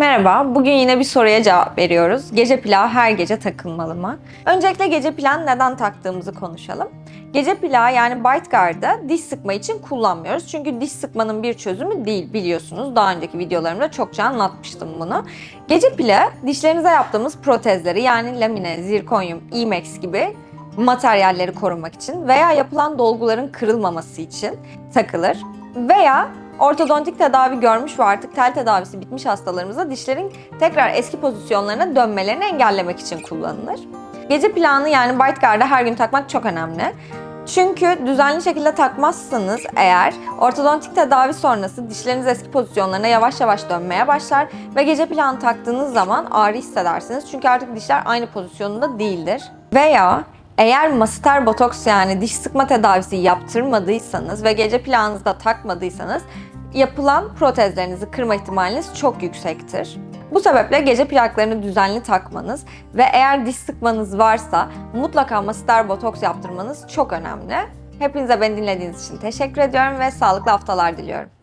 Merhaba, bugün yine bir soruya cevap veriyoruz. Gece plağı her gece takılmalı mı? Öncelikle gece plağı neden taktığımızı konuşalım. Gece plağı yani bite guard'ı diş sıkma için kullanmıyoruz. Çünkü diş sıkmanın bir çözümü değil biliyorsunuz. Daha önceki videolarımda çokça anlatmıştım bunu. Gece plağı dişlerinize yaptığımız protezleri yani lamine, zirkonyum, imex gibi materyalleri korumak için veya yapılan dolguların kırılmaması için takılır. Veya ortodontik tedavi görmüş ve artık tel tedavisi bitmiş hastalarımıza dişlerin tekrar eski pozisyonlarına dönmelerini engellemek için kullanılır. Gece planı yani bite guard'ı her gün takmak çok önemli. Çünkü düzenli şekilde takmazsanız eğer ortodontik tedavi sonrası dişleriniz eski pozisyonlarına yavaş yavaş dönmeye başlar ve gece planı taktığınız zaman ağrı hissedersiniz. Çünkü artık dişler aynı pozisyonunda değildir. Veya eğer masiter botoks yani diş sıkma tedavisi yaptırmadıysanız ve gece planınızda takmadıysanız yapılan protezlerinizi kırma ihtimaliniz çok yüksektir. Bu sebeple gece plaklarını düzenli takmanız ve eğer diş sıkmanız varsa mutlaka masiter botoks yaptırmanız çok önemli. Hepinize beni dinlediğiniz için teşekkür ediyorum ve sağlıklı haftalar diliyorum.